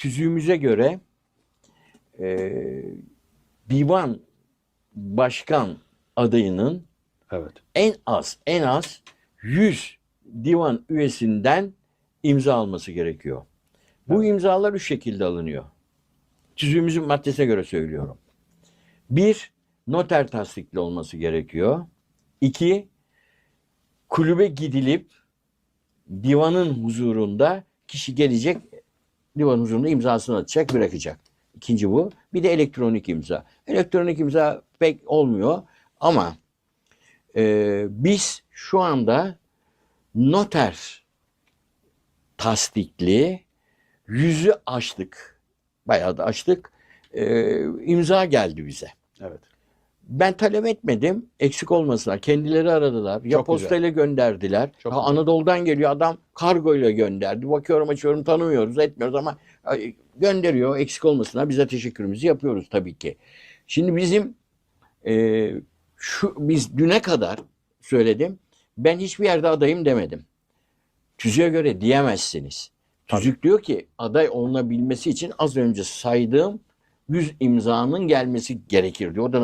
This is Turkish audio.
tüzüğümüze göre e, divan başkan adayının Evet. en az en az 100 divan üyesinden imza alması gerekiyor. Bu imzalar üç şekilde alınıyor. Tüzüğümüzün maddesine göre söylüyorum. Bir, noter tasdikli olması gerekiyor. İki, kulübe gidilip divanın huzurunda kişi gelecek, divan huzurunda imzasını atacak, bırakacak. İkinci bu. Bir de elektronik imza. Elektronik imza pek olmuyor ama e, biz şu anda noter tasdikli yüzü açtık. Bayağı da açtık. E, imza geldi bize. Evet. Ben talep etmedim. Eksik olmasınlar. Kendileri aradılar. Ya Çok postayla gönderdiler. Çok ha, güzel. Anadolu'dan geliyor adam kargoyla gönderdi. Bakıyorum açıyorum tanımıyoruz etmiyoruz ama ay, gönderiyor. Eksik olmasınlar. Bize teşekkürümüzü yapıyoruz tabii ki. Şimdi bizim e, şu biz düne kadar söyledim. Ben hiçbir yerde adayım demedim. Tüzüğe göre diyemezsiniz. Tüzük diyor ki aday olunabilmesi için az önce saydığım 100 imzanın gelmesi gerekir diyor. O da